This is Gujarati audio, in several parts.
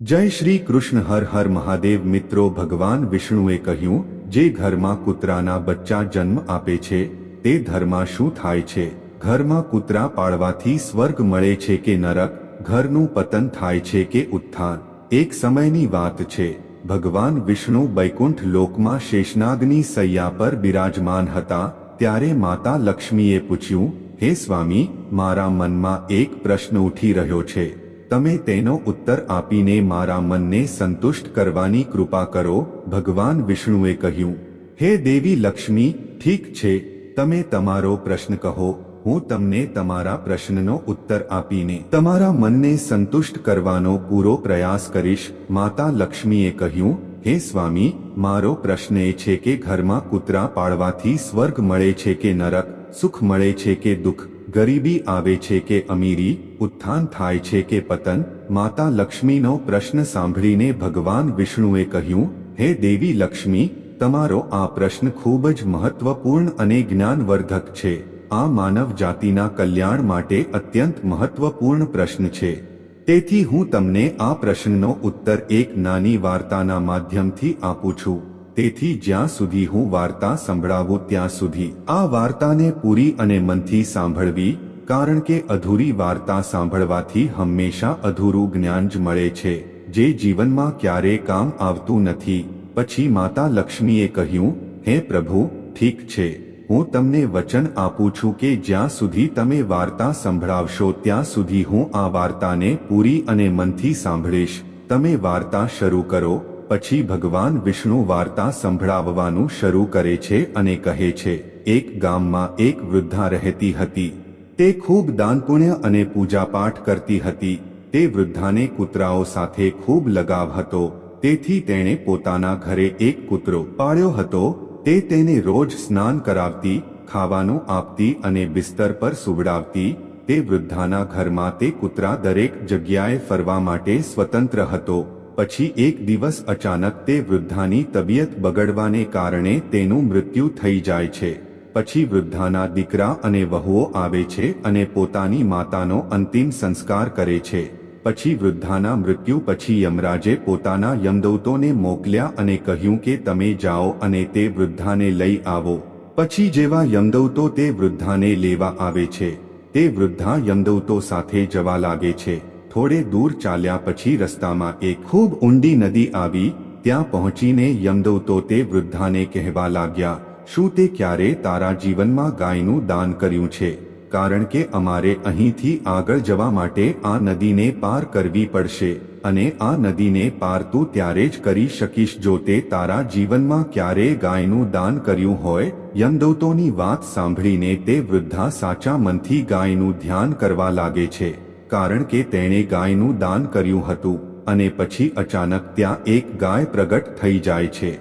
જય શ્રી કૃષ્ણ, હર હર મહાદેવ. મિત્રો, ભગવાન વિષ્ણુએ કહ્યું, જે ઘરમાં કૂતરાના બચ્ચા જન્મ આપે છે, તે ઘરમાં શું થાય છે? ઘરમાં કૂતરા પાળવાથી સ્વર્ગ મળે છે કે નરક? ઘરનું પતન થાય છે કે ઉત્થાન? એક સમયની વાત છે. ભગવાન વિષ્ણુ વૈકુંઠ લોકમાં શેષનાગની સૈયા પર બિરાજમાન હતા. ત્યારે માતા લક્ષ્મીએ પૂછ્યું, હે સ્વામી, મારા મનમાં એક પ્રશ્ન ઉઠી રહ્યો છે. તમે તેનો ઉત્તર આપીને મારા મનને સંતુષ્ટ કરવાની કૃપા કરો, ભગવાન વિષ્ણુએ કહ્યું. હે દેવી લક્ષ્મી, ઠીક છે, તમે તમારો પ્રશ્ન કહો, હું તમને તમારા પ્રશ્નનો ઉત્તર આપીને તમારા મનને સંતુષ્ટ કરવાનો પૂરો પ્રયાસ કરીશ. માતા લક્ષ્મીએ કહ્યું, હે સ્વામી, મારો પ્રશ્ન એ છે કે ઘરમાં કૂતરા પાળવાથી સ્વર્ગ મળે છે કે નરક, સુખ મળે છે કે દુઃખ? ગરીબી આવે છે કે અમીરી, ઉત્થાન થાય છે કે પતન, માતા લક્ષ્મીનો પ્રશ્ન સાંભળીને ભગવાન વિષ્ણુએ કહ્યું, હે દેવી લક્ષ્મી, તમારો આ પ્રશ્ન ખૂબ જ મહત્વપૂર્ણ અને જ્ઞાનવર્ધક છે. આ માનવ જાતિના કલ્યાણ માટે અત્યંત મહત્વપૂર્ણ પ્રશ્ન છે. તેથી હું તમને આ પ્રશ્નનો ઉત્તર એક નાની વાર્તાના માધ્યમથી આપું છું. તેથી જ્યાં સુધી હું વાર્તા સંભળાવું ત્યાં સુધી આ વાર્તાને પૂરી અને મનથી સાંભળવી, કારણ કે અધૂરી વાર્તા સાંભળવાથી હંમેશા અધૂરું જ્ઞાન જ મળે છે, જે જીવનમાં ક્યારેય કામ આવતું નથી. પછી માતા લક્ષ્મીએ કહ્યું, હે પ્રભુ, ઠીક છે. હું તમને વચન આપું છું કે જ્યાં સુધી તમે વાર્તા સંભળાવશો ત્યાં સુધી હું આ વાર્તાને પૂરી અને મનથી સાંભળીશ. તમે વાર્તા શરૂ કરો પછી ભગવાન વિષ્ણુ વાર્તા સંભળાવવાનું શરૂ કરે છે અને કહે છે, એક ગામમાં એક વૃદ્ધા રહેતી હતી. તે ખૂબ દાનપુણ્ય અને પૂજાપાઠ કરતી હતી. તે વૃદ્ધાને કૂતરાઓ સાથે ખૂબ લગાવ હતો. તેથી તેણે પોતાના ઘરે એક કૂતરો પાળ્યો હતો. તે તેને રોજ સ્નાન કરાવતી, ખાવાનું આપતી અને બિસ્તર પર સુવડાવતી. તે વૃદ્ધાના ઘરમાં તે કૂતરા દરેક જગ્યાએ ફરવા માટે સ્વતંત્ર હતો. પછી એક દિવસ અચાનક તે વૃદ્ધાની તબિયત બગડવાને કારણે તેનું મૃત્યુ થઈ જાય છે. પછી વૃદ્ધાના દીકરા અને વહુઓ આવે છે અને પોતાની માતાનો અંતિમ સંસ્કાર કરે છે. પછી વૃદ્ધાના મૃત્યુ પછી યમરાજે પોતાના યમદૌતોને મોકલ્યા અને કહ્યું કે તમે જાઓ અને તે વૃદ્ધાને લઈ આવો. પછી જેવા યમદૌતો તે વૃદ્ધાને લેવા આવે છે, તે વૃદ્ધા યમદૌતો સાથે જવા લાગે છે. થોડે દૂર ચાલ્યા પછી રસ્તામાં એક ખૂબ ઊંડી નદી આવી, ત્યાં પહોંચીને યમદૂતો તે વૃદ્ધાને કહેવા લાગ્યા, શું તે ક્યારે તારા જીવનમાં ગાયનું દાન કર્યું છે? કારણ કે અમારે અહીંથી આગળ જવા માટે આ નદીને પાર કરવી પડશે અને આ નદીને પાર તું ત્યારે જ કરી શકીશ જો તે તારા જીવનમાં ક્યારે ગાયનું દાન કર્યું હોય. યમદૂતોની વાત સાંભળીને તે વૃદ્ધા સાચા મનથી ગાયનું ધ્યાન કરવા લાગે છે. કારણ કે તેણે ગાયનું દાન કર્યું હતું અને પછી અચાનક ત્યાં એક ગાય પ્રગટ થઈ જાય છે,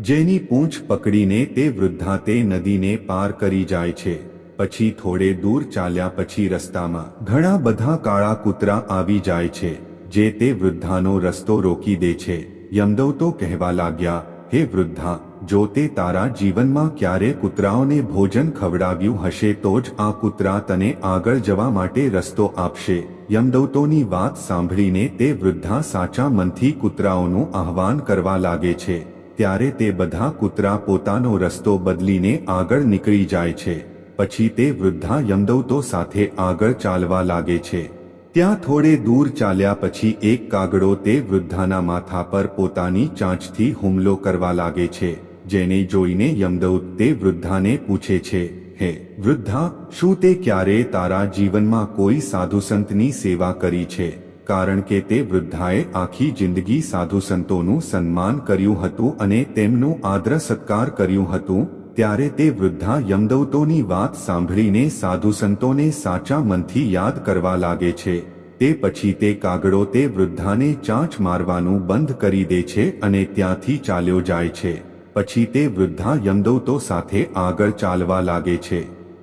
જેની પૂંછ પકડીને તે વૃદ્ધા તે નદીને પાર કરી જાય છે. પછી થોડે દૂર ચાલ્યા પછી રસ્તામાં ઘણા બધા કાળા કૂતરા આવી જાય છે, જે તે વૃદ્ધાનો રસ્તો રોકી દે છે. યમદવતો કહેવા લાગ્યા, હે વૃદ્ધા જો તે તારા જીવનમાં ક્યારે કૂતરાઓને ભોજન ખવડાવ્યું હશે તો જ આ કૂતરા તને આગળ જવા માટે રસ્તો આપશે. યમદૌતોની વાત સાંભળીને તે વૃદ્ધા સાચા મનથી કૂતરાઓનું આહવાન કરવા લાગે છે. ત્યારે તે બધા કૂતરા પોતાનો રસ્તો બદલીને આગળ નીકળી જાય છે. પછી તે વૃદ્ધા યમદૌતો સાથે આગળ ચાલવા લાગે છે. ત્યાં થોડે દૂર ચાલ્યા પછી એક કાગડો તે વૃદ્ધાના માથા પર પોતાની ચાંચથી હુમલો કરવા લાગે છે. જેને જોઈને યમદૌત તે વૃદ્ધાને પૂછે છે, હે વૃદ્ધા, શું તે ક્યારે તારા જીવનમાં કોઈ સાધુસંતની સેવા કરી છે? કારણ કે તે વૃદ્ધાએ આખી જિંદગી સાધુસંતોનું સન્માન કર્યું હતું અને તેમનું આદર સત્કાર કર્યું હતું, ત્યારે તે વૃદ્ધા યમદૌતોની વાત સાંભળીને સાધુસંતોને સાચા મનથી યાદ કરવા લાગે છે. તે પછી તે કાગડો તે વૃદ્ધાને ચાંચ મારવાનું બંધ કરી દે છે અને ત્યાંથી ચાલ્યો જાય છે. પછી તે વૃદ્ધા યમદૌતો સાથે આગળ ચાલવા લાગે છે.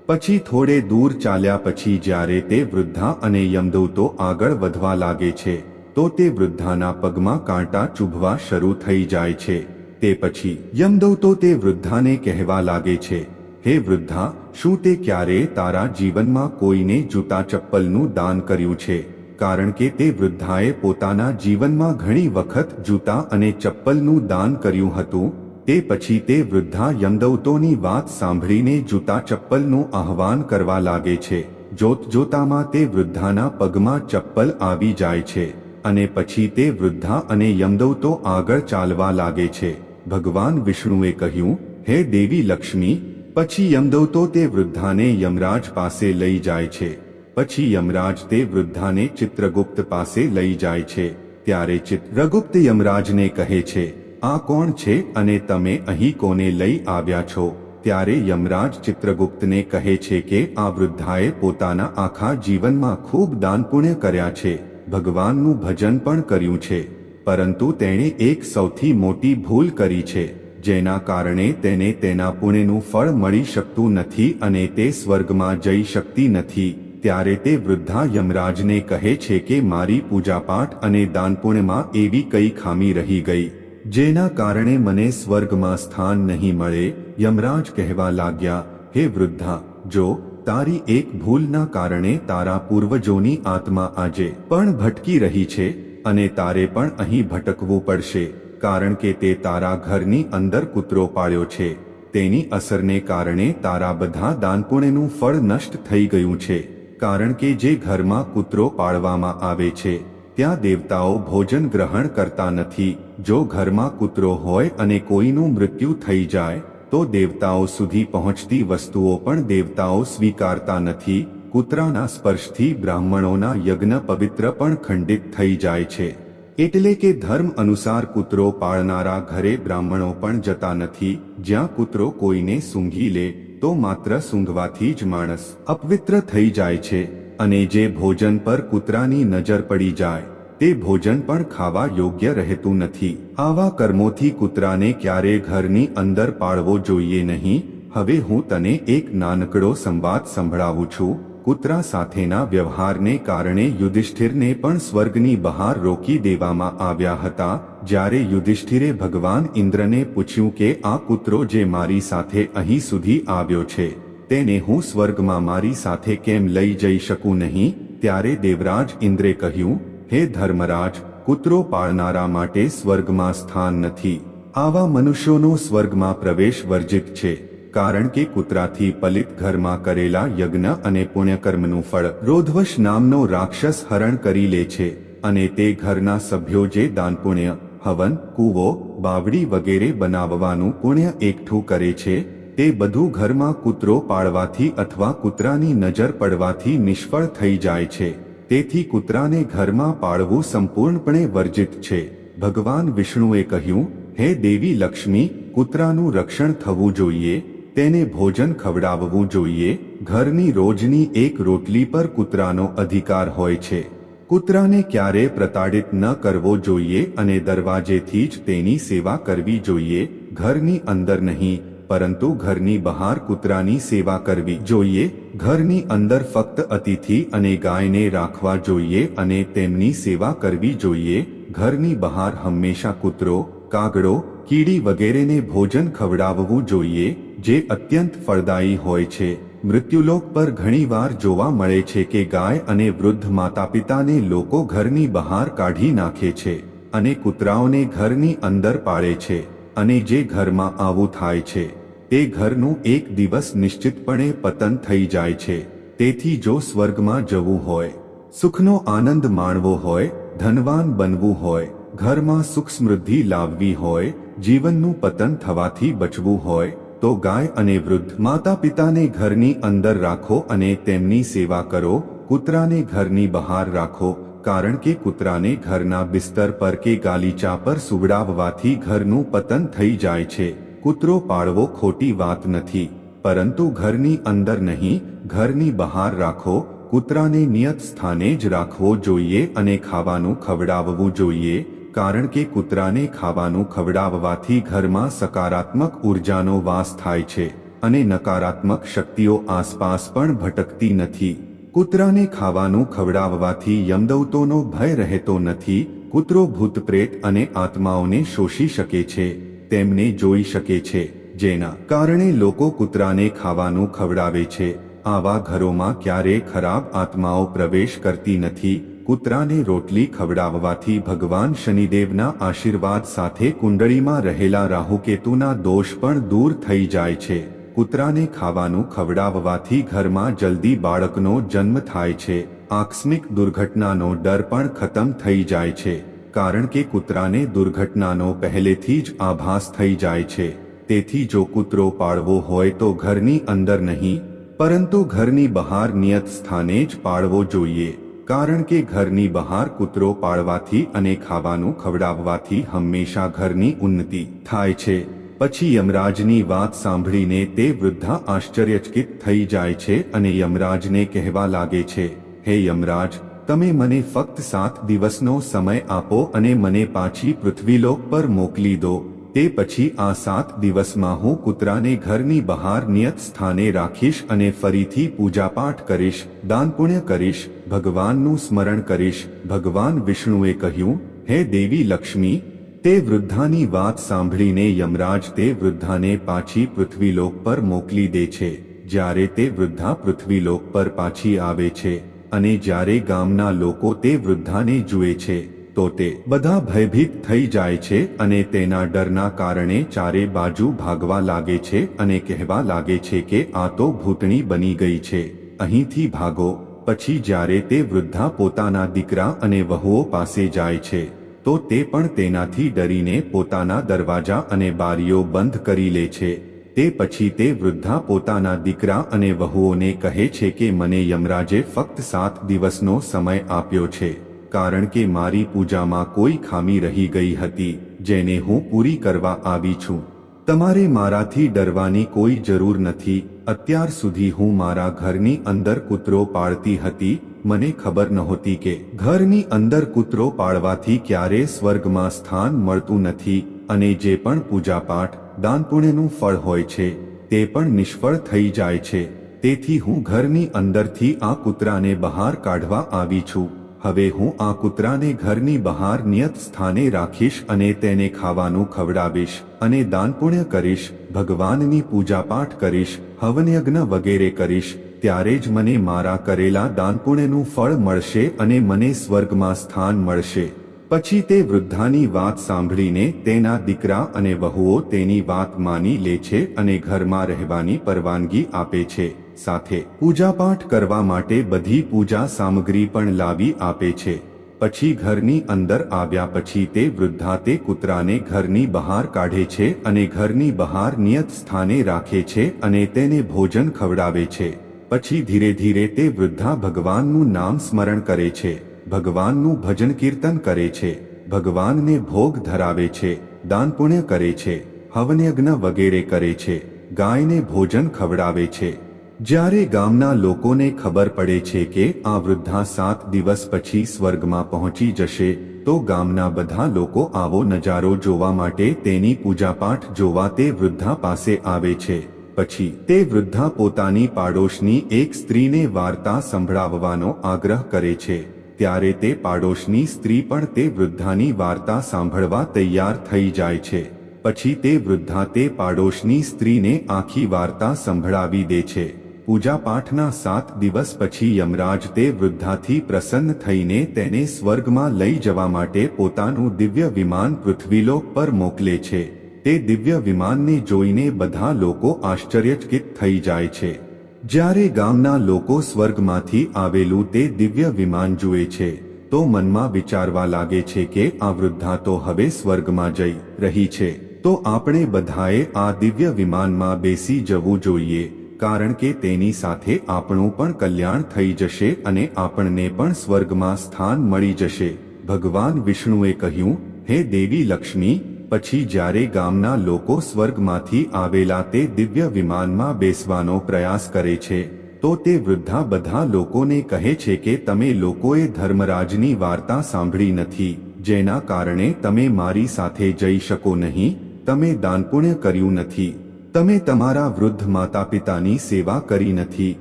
પછી થોડે દૂર ચાલ્યા પછી જ્યારે તે વૃદ્ધા અને યમદૌતો આગળ વધવા લાગે છે, તો તે વૃદ્ધાના પગમાં કાંટા ચૂભવા શરૂ થઈ જાય છે. તે પછી યમદૌતો તે વૃદ્ધાને કહેવા લાગે છે, હે વૃદ્ધા, શું તે ક્યારે તારા જીવનમાં કોઈને જૂતા ચપ્પલનું દાન કર્યું છે? કારણ કે તે વૃદ્ધાએ પોતાના જીવનમાં ઘણી વખત જૂતા અને ચપ્પલનું દાન કર્યું હતું તે પછી તે વૃદ્ધા યમદૌતોની વાત સાંભળીને જૂતા ચપ્પલનું આહવાન કરવા લાગે છે. જોત જોતામાં તે વૃદ્ધાના પગમાં ચપ્પલ આવી જાય છે અને પછી તે વૃદ્ધા અને યમદૌતો આગળ ચાલવા લાગે છે. ભગવાન વિષ્ણુએ કહ્યું, હે દેવી લક્ષ્મી, પછી યમદૌતો તે વૃદ્ધાને યમરાજ પાસે લઈ જાય છે. પછી યમરાજ તે વૃદ્ધાને ચિત્રગુપ્ત પાસે લઈ જાય છે. ત્યારે ચિત્રગુપ્ત યમરાજને કહે છે આ કોણ છે અને તમે અહીં કોને લઈ આવ્યા છો? ત્યારે યમરાજ ચિત્રગુપ્તને કહે છે કે આ વૃદ્ધાએ પોતાના આખા જીવનમાં ખૂબ દાન પુણ્ય કર્યા છે. ભગવાનનું ભજન પણ કર્યું છે. પરંતુ તેણે એક સૌથી મોટી ભૂલ કરી છે, જેના કારણે તેને તેના પુણ્યનું ફળ મળી શકતું નથી અને તે સ્વર્ગમાં જઈ શકતી નથી. ત્યારે તે વૃદ્ધા યમરાજને કહે છે કે મારી પૂજાપાઠ અને દાનપુણ્યમાં એવી કઈ ખામી રહી ગઈ. જેના કારણે મને સ્વર્ગમાં સ્થાન નહીં મળે, યમરાજ કહેવા લાગ્યા, હે વૃદ્ધા, જો તારી એક ભૂલના કારણે તારા પૂર્વજોની આત્મા આજે પણ ભટકી રહી છે, અને તારે પણ અહીં ભટકવું પડશે, કારણ કે તે તારા ઘરની અંદર કૂતરો પાળ્યો છે, તેની અસરને કારણે તારા બધા દાનપુણેનું ફળ નષ્ટ થઈ ગયું છે, કારણ કે જે ઘરમાં કૂતરો પાળવામાં આવે છે ત્યાં દેવતાઓ ભોજન ગ્રહણ કરતા નથી. જો ઘરમાં કૂતરો હોય અને કોઈનું મૃત્યુ થઈ જાય, તો દેવતાઓ સુધી પહોંચતી વસ્તુઓ પણ દેવતાઓ સ્વીકારતા નથી. કૂતરાના સ્પર્શથી બ્રાહ્મણોના યજ્ઞ પવિત્ર પણ ખંડિત થઈ જાય છે. એટલે કે ધર્મ અનુસાર કૂતરો પાળનારા ઘરે બ્રાહ્મણો પણ જતા નથી. જ્યાં કૂતરો કોઈને સૂંઘી લે, તો માત્ર સૂંઘવાથી જ માણસ અપવિત્ર થઈ જાય છે. અને જે ભોજન પર કૂતરાની નજર પડી જાય, તે ભોજન પણ ખાવા યોગ્ય રહેતું નથી. આવા કર્મોથી કૂતરાને ક્યારે ઘરની અંદર પાળવો જોઈએ નહીં? હવે હું તને એક નાનકડો સંવાદ સંભળાવું છું. કૂતરા સાથેના વ્યવહારને કારણે યુધિષ્ઠિરને પણ સ્વર્ગની બહાર રોકી દેવામાં આવ્યા હતા. જ્યારે યુધિષ્ઠિરે ભગવાન ઇન્દ્રને પૂછ્યું કે આ કૂતરો જે મારી સાથે અહીં સુધી આવ્યો છે તેને હું સ્વર્ગમાં મારી સાથે કેમ લઈ જઈ શકું નહીં? ત્યારે દેવરાજ ઇન્દ્રે કહ્યું, હે ધર્મરાજ, કૂતરો પાળનારા માટે સ્વર્ગમાં સ્થાન નથી. આવા મનુષ્યોનો સ્વર્ગમાં પ્રવેશ વર્જિત છે, કારણ કે કૂતરાથી પલિત ઘરમાં કરેલા યજ્ઞ અને પુણ્યકર્મનું ફળ રોધવશ નામનો રાક્ષસ હરણ કરી લે છે, અને તે ઘરના સભ્યો જે દાનપુણ્ય હવન, કૂવો, બાવડી વગેરે બનાવવાનું પુણ્ય એકઠું કરે છે તે બધું ઘરમાં કૂતરો પાળવાથી અથવા કૂતરાની નજર પડવાથી નિષ્ફળ થઈ જાય છે. તેથી કૂતરાને ઘરમાં પાળવું સંપૂર્ણપણે વર્જિત છે. ભગવાન વિષ્ણુએ કહ્યું, હે દેવી લક્ષ્મી, કૂતરાનું રક્ષણ થવું જોઈએ, તેને ભોજન ખવડાવવું જોઈએ. ઘરની રોજની એક રોટલી પર કૂતરાનો અધિકાર હોય છે. કૂતરાને ક્યારે પ્રતાડિત ન કરવો જોઈએ અને દરવાજેથી જ તેની સેવા કરવી જોઈએ. ઘરની અંદર નહીં પરંતુ ઘરની બહાર કૂતરાની સેવા કરવી જોઈએ. ઘરની અંદર ફક્ત અતિથિ અને ગાયને રાખવા જોઈએ અને તેમની સેવા કરવી જોઈએ. ઘરની બહાર હંમેશા કૂતરો, કાગડો, કીડી વગેરેને ભોજન ખવડાવવું જોઈએ, જે અત્યંત ફળદાયી હોય છે. મૃત્યુલોક પર ઘણીવાર જોવા મળે છે કે ગાય અને વૃદ્ધ માતા પિતાને લોકો ઘરની બહાર કાઢી નાખે છે અને કૂતરાઓને ઘરની અંદર પાળે છે અને જે ઘરમાં આવું થાય છે. તે ઘરનું એક દિવસ નિશ્ચિતપણે પતન થઈ જાય છે. તેથી જો સ્વર્ગમાં જવું હોય, સુખનો આનંદ માણવો હોય, ધનવાન બનવું હોય, ઘરમાં સુખ સમૃદ્ધિ લાવવી હોય, જીવનનું પતન થવાથી બચવું હોય, તો ગાય અને વૃદ્ધ માતા પિતાને ઘરની અંદર રાખો અને તેમની સેવા કરો, કૂતરાને ઘરની બહાર રાખો, કારણ કે કૂતરાને ઘરના બિસ્તર પર કે ગાલીચા પર સુવડાવવાથી ઘરનું પતન થઈ જાય છે. કૂતરો પાળવો ખોટી વાત નથી, પરંતુ ઘરની અંદર નહીં, ઘરની બહાર રાખો, કૂતરાને નિયત સ્થાને જ રાખવો જોઈએ અને ખાવાનું ખવડાવવું જોઈએ, કારણ કે કૂતરાને ખાવાનું ખવડાવવાથી ઘરમાં સકારાત્મક ઉર્જાનો વાસ થાય છે, અને નકારાત્મક શક્તિઓ આસપાસ પણ ભટકતી નથી. કૂતરાને ખાવાનું ખવડાવવાથી યમદૌતોનો ભય રહેતો નથી, કૂતરો ભૂતપ્રેત અને આત્માઓને શોષી શકે છે. તેમને જોઈ શકે છે, જેના કારણે લોકો કૂતરાને ખાવાનું ખવડાવે છે. આવા ઘરોમાં ક્યારે ખરાબ આત્માઓ પ્રવેશ કરતી નથી, કૂતરાને રોટલી ખવડાવવાથી ભગવાન શનિદેવના આશીર્વાદ સાથે કુંડળીમાં રહેલા રાહુકેતુના દોષ પણ દૂર થઈ જાય છે. કૂતરાને ખાવાનું ખવડાવવાથી ઘરમાં જલ્દી બાળકનો જન્મ થાય છે. આકસ્મિક દુર્ઘટનાનો ડર પણ ખતમ થઈ જાય છે. કારણ કે કૂતરાને દુર્ઘટનાનો પહેલેથી જ આભાસ થઈ જાય છે. તેથી જો કૂતરો પાળવો હોય તો ઘરની અંદર નહીં, પરંતુ ઘરની બહાર નિયત સ્થાને જ પાળવો જોઈએ. કારણ કે ઘરની બહાર કૂતરો પાળવાથી અને ખાવાનું ખવડાવવાથી હંમેશા ઘરની ઉન્નતિ થાય છે. પછી યમરાજની વાત સાંભળીને તે વૃદ્ધા આશ્ચર્યચકિત થઈ જાય છે અને યમરાજને કહેવા લાગે છે, હે યમરાજ તમે મને ફક્ત સાત દિવસનો સમય આપો અને મને પાછી પૃથ્વીલોક પર મોકલી દો. તે પછી આ સાત દિવસમાં હું કૂતરાને ઘરની બહાર નિયત સ્થાને રાખીશ અને ફરીથી પૂજાપાઠ કરીશ, દાન પુણ્ય કરીશ, ભગવાનનું સ્મરણ કરીશ. ભગવાન વિષ્ણુએ કહ્યું, હે દેવી લક્ષ્મી, તે વૃદ્ધાની વાત સાંભળીને યમરાજ તે વૃદ્ધાને પાછી પૃથ્વીલોક પર મોકલી દે છે. જ્યારે તે વૃદ્ધા પૃથ્વીલોક પર પાછી આવે છે અને જ્યારે ગામના લોકો તે વૃદ્ધાને જુએ છે, તો તે બધા ભયભીત થઈ જાય છે અને તેના ડરના કારણે ચારે બાજુ ભાગવા લાગે છે અને કહેવા લાગે છે કે આ તો ભૂતણી બની ગઈ છે. અહીંથી ભાગો, પછી જ્યારે તે વૃદ્ધા પોતાના દીકરા અને વહુઓ પાસે જાય છે, તો તે પણ તેનાથી ડરીને પોતાના દરવાજા અને બારીઓ બંધ કરી લે છે. તે પછી તે વૃદ્ધા પોતાના દીકરા અને વહુઓને કહે છે કે મને યમરાજે ફક્ત સાત દિવસનો સમય આપ્યો છે, કારણ કે મારી પૂજામાં કોઈ ખામી રહી ગઈ હતી, જેને હું પૂરી કરવા આવી છું. તમારે મારાથી ડરવાની કોઈ જરૂર નથી, અત્યાર સુધી હું મારા ઘરની અંદર કૂતરો પાળતી હતી, મને ખબર નહોતી કે ઘરની અંદર કૂતરો પાળવાથી ક્યારે સ્વર્ગમાં સ્થાન મળતું નથી, અને જે પણ પૂજાપાઠ દાન પુણ્યનું ફળ હોય છે, તે પણ નિષ્ફળ થઈ જાય છે. તેથી હું ઘરની અંદરથી આ કૂતરાને બહાર કાઢવા આવી છું. હવે હું આ કૂતરાને ઘરની બહાર નિયત સ્થાને રાખીશ અને તેને ખાવાનું ખવડાવીશ અને દાન પુણ્ય કરીશ, ભગવાનની પૂજાપાઠ કરીશ, હવનયજ્ઞ વગેરે કરીશ, ત્યારે જ મને મારા કરેલા દાન પુણ્યનું ફળ મળશે અને મને સ્વર્ગમાં સ્થાન મળશે. પછી તે વૃદ્ધાની વાત સાંભળીને તેના દીકરા અને વહુઓ તેની વાત માની લે છે અને ઘરમાં રહેવાની પરવાનગી આપે છે. સાથે પૂજાપાઠ કરવા માટે બધી પૂજા સામગ્રી પણ લાવી આપે છે. પછી ઘરની અંદર આવ્યા પછી તે વૃદ્ધા તે કૂતરાને ઘરની બહાર કાઢે છે અને ઘરની બહાર નિયત સ્થાને રાખે છે અને તેને ભોજન ખવડાવે છે. પછી ધીરે ધીરે તે વૃદ્ધા ભગવાનનું નામ સ્મરણ કરે છે. ભગવાનનું ભજન કીર્તન કરે છે. ભગવાનને ભોગ ધરાવે છે, દાન પુણ્ય કરે છે હવનયજ્ઞ વગેરે કરે છે, ગાયને ભોજન ખવડાવે છે. જ્યારે ગામના લોકોને ખબર પડે છે કે આ વૃદ્ધા સાત દિવસ પછી સ્વર્ગમાં પહોંચી જશે, તો ગામના બધા લોકો આવો નજારો જોવા માટે તેની પૂજાપાઠ જોવા તે વૃદ્ધા પાસે આવે છે. પછી તે વૃદ્ધા પોતાની પાડોશની એક સ્ત્રીને વાર્તા સંભળાવવાનો આગ્રહ કરે છે. ત્યારે તે પાડોશની સ્ત્રી પણ તે વૃદ્ધાની વાર્તા સાંભળવા તૈયાર થઈ જાય છે. પછી તે વૃદ્ધા તે પાડોશની સ્ત્રીને આખી વાર્તા સંભળાવી દે છે. પૂજાપાઠના સાત દિવસ પછી યમરાજ તે વૃદ્ધાથી પ્રસન્ન થઈને તેને સ્વર્ગમાં લઈ જવા માટે પોતાનું દિવ્ય વિમાન પૃથ્વીલોક પર મોકલે છે. તે દિવ્ય વિમાનને જોઈને બધા લોકો આશ્ચર્યચકિત થઈ જાય છે. જ્યારે ગામના લોકો સ્વર્ગમાંથી આવેલું તે દિવ્ય વિમાન જુએ છે, તો મનમાં વિચારવા લાગે છે કે આ વૃદ્ધા તો હવે સ્વર્ગમાં જઈ રહી છે. તો આપણે બધાએ આ દિવ્ય વિમાનમાં બેસી જવું જોઈએ, કારણ કે તેની સાથે આપણું પણ કલ્યાણ થઈ જશે અને આપણને પણ સ્વર્ગમાં સ્થાન મળી જશે. ભગવાન વિષ્ણુએ કહ્યું, હે દેવી લક્ષ્મી પછી જ્યારે ગામના લોકો સ્વર્ગમાંથી આવેલા તે દિવ્ય વિમાનમાં બેસવાનો પ્રયાસ કરે છે, તો તે વૃદ્ધા બધા લોકોને કહે છે કે તમે લોકોએ ધર્મરાજની વાર્તા સાંભળી નથી, જેના કારણે તમે મારી સાથે જઈ શકો નહીં, તમે દાનપુણ્ય કર્યું નથી, તમે તમારા વૃદ્ધ માતા પિતાની સેવા કરી નથી,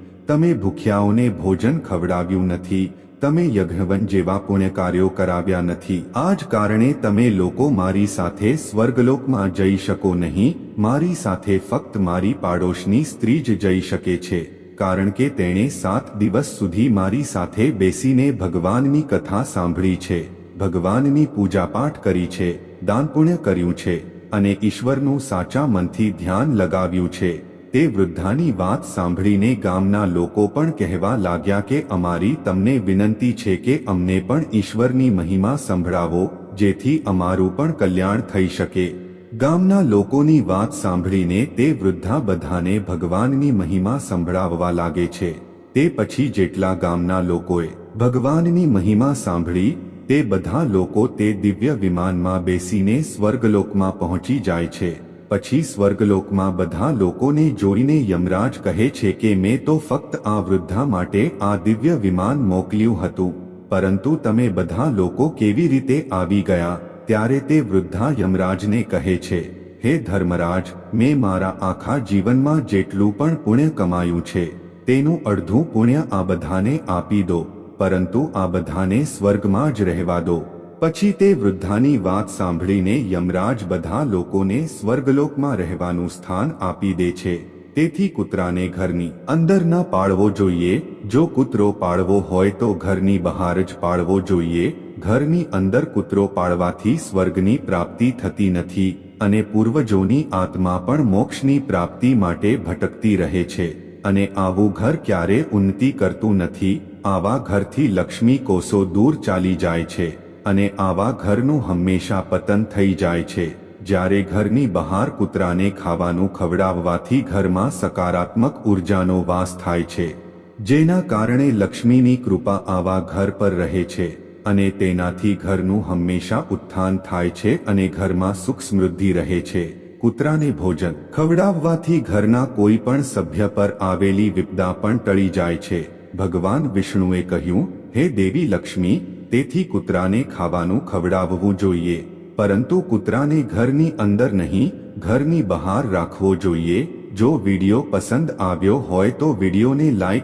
તમે ભૂખ્યાઓને ભોજન ખવડાવ્યું નથી તમે યજ્ઞવન જેવા પુણ્ય કાર્યો કરાવ્યા નથી. આ જ કારણે તમે લોકો મારી સાથે સ્વર્ગલોકમાં જઈ શકો નહીં. મારી સાથે ફક્ત મારી પાડોશની સ્ત્રી જ જઈ શકે છે. કારણ કે તેણે સાત દિવસ સુધી મારી સાથે બેસીને ભગવાનની કથા સાંભળી છે. ભગવાનની પૂજાપાઠ કરી છે. દાન પુણ્ય કર્યું છે. અને ઈશ્વરનું સાચા મનથી ધ્યાન લગાવ્યું છે. તે વૃદ્ધાની વાત સાંભળીને ગામના લોકો પણ કહેવા લાગ્યા કે અમારી તમને વિનંતી છે કે અમને પણ ઈશ્વરની મહિમા સંભળાવો, જેથી અમારું પણ કલ્યાણ થઈ શકે. ગામના લોકોની વાત સાંભળીને તે વૃદ્ધા બધાને ભગવાનની મહિમા સંભળાવવા લાગે છે. તે પછી જેટલા ગામના લોકોએ ભગવાનની મહિમા સાંભળી, તે બધા લોકો તે દિવ્ય વિમાનમાં બેસીને સ્વર્ગલોકમાં પહોંચી જાય છે. પછી સ્વર્ગલોકમાં બધા લોકોને જોઈને યમરાજ કહે છે કે મેં તો ફક્ત આ વૃદ્ધા માટે આ દિવ્ય વિમાન મોકલ્યું હતું, પરંતુ તમે બધા લોકો કેવી રીતે આવી ગયા? ત્યારે તે વૃદ્ધા યમરાજને કહે છે, હે ધર્મરાજ, મેં મારા આખા જીવનમાં જેટલું પણ પુણ્ય કમાયું છે, તેનું અડધું પુણ્ય આ બધાને આપી દો, પરંતુ આ બધાને સ્વર્ગમાં જ રહેવા દો. પછી તે વૃદ્ધાની વાત સાંભળીને યમરાજ બધા લોકોને સ્વર્ગલોકમાં રહેવાનું સ્થાન આપી દે છે. તેથી કૂતરાને ઘરની અંદર ન પાળવો જોઈએ. જો કૂતરો પાળવો હોય તો ઘરની બહાર જ પાળવો જોઈએ. ઘરની અંદર કૂતરો પાળવાથી સ્વર્ગની પ્રાપ્તિ થતી નથી અને પૂર્વજોની આત્મા પણ મોક્ષની પ્રાપ્તિ માટે ભટકતી રહે છે. અને આવું ઘર ક્યારે ઉન્નતિ કરતું નથી. આવા ઘરથી લક્ષ્મી કોષો દૂર ચાલી જાય છે. અને આવા ઘરનું હંમેશા પતન થઈ જાય છે. જ્યારે ઘરની બહાર કૂતરાને ખાવાનું ખવડાવવાથી ઘરમાં સકારાત્મક ઉર્જાનો વાસ થાય છે. જેના કારણે લક્ષ્મીની કૃપા આવા ઘર પર રહે છે અને તેનાથી ઘરનું હંમેશા ઉત્થાન થાય છે અને ઘરમાં સુખ સમૃદ્ધિ રહે છે. કૂતરાને ભોજન ખવડાવવાથી ઘરના કોઈ પણ સભ્ય પર આવેલી વિપદા પણ ટળી જાય છે. ભગવાન વિષ્ણુએ કહ્યું, હે દેવી લક્ષ્મી તેથી કૂતરાને ખાવાનું ખવડાવવું જોઈએ, પરંતુ કૂતરાને ઘરની અંદર નહીં, ઘરની બહાર રાખવો જોઈએ. જો વીડિયો પસંદ આવ્યો હોય તો વિડિયોને લાઈક